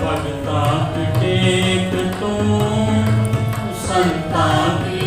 ਭਗਤਾ ਟੇਕ ਤੂੰ ਸੰਤਾਂ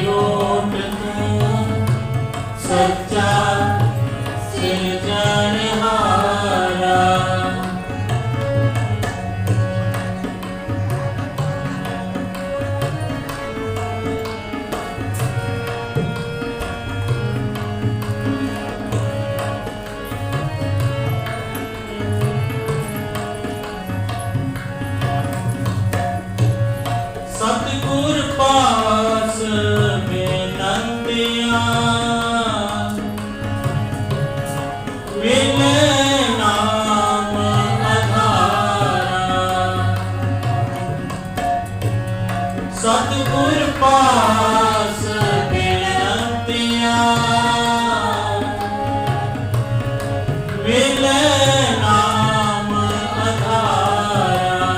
ਸਤਿਗੁਰ ਪਾਸ ਬਿਨੰਤੀਆਂ। ਮਿਲੇ ਨਾਮ ਅਧਾਰਾ।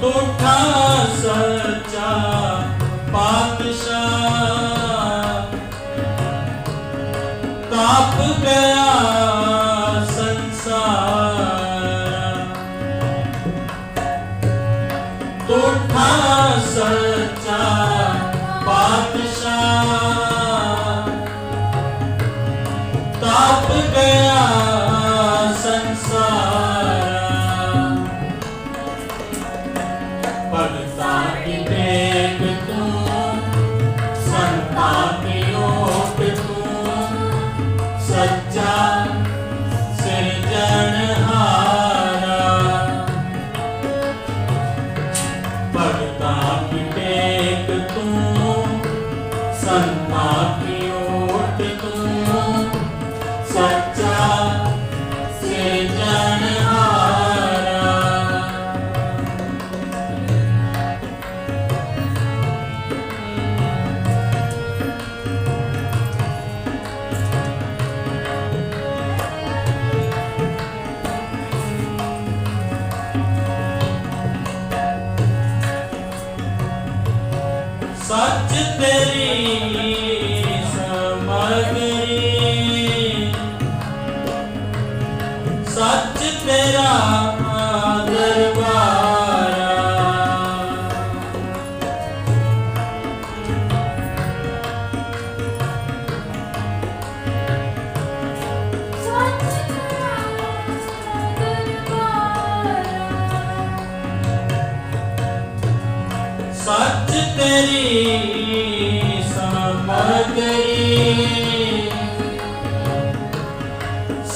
ਤੁਠਾ ਸੱਚਾ ਪਾਤਸ਼ਾਹ। ਤਾਪ ਗਿਆ சன்மார்க்கியோ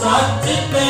ਸੱਚ ਤੇ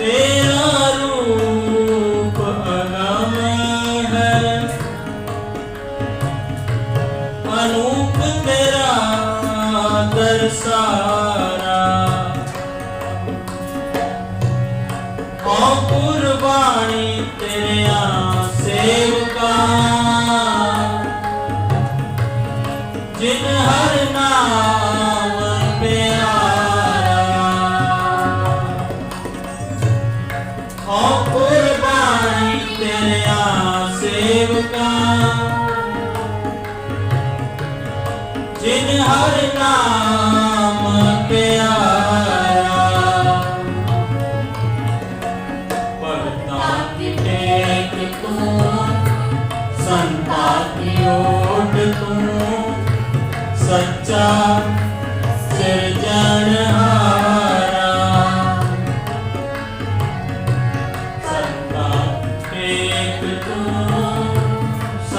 Deus. ਸਾਰਾ। ਓ ਕੁਰਬਾਨੀ ਤੇਰਿਆਂ ਸੇਵਕਾ, ਜਿਨ ਹਰ ਨਾਮ ਪਿਆਰਾ। ਓ ਕੁਰਬਾਨੀ ਤੇਰਿਆਂ ਸੇਵਕਾ, ਜਿਨ ਹਰ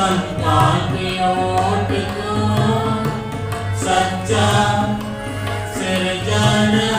ਸੰਤਾ ਸੱਚਾ ਸਿਰਜਣ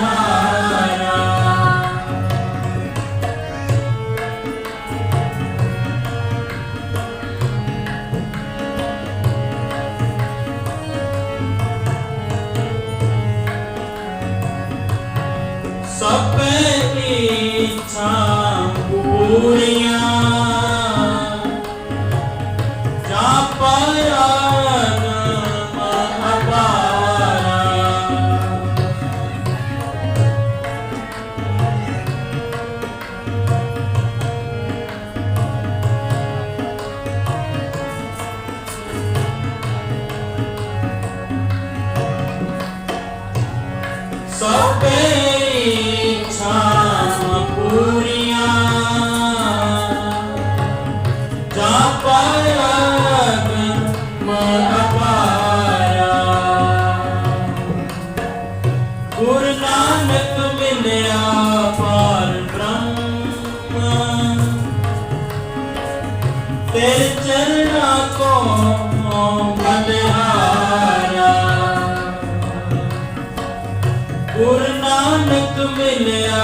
ਗੁਰੂ ਨਾਨਕ ਮਿਲਿਆ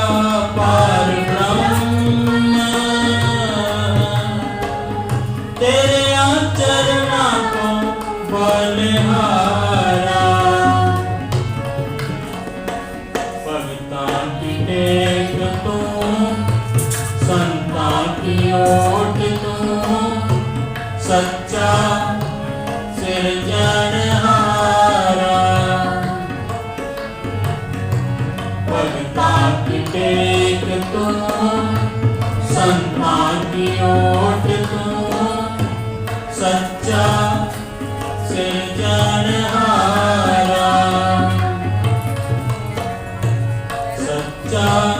ਪਾਰ done.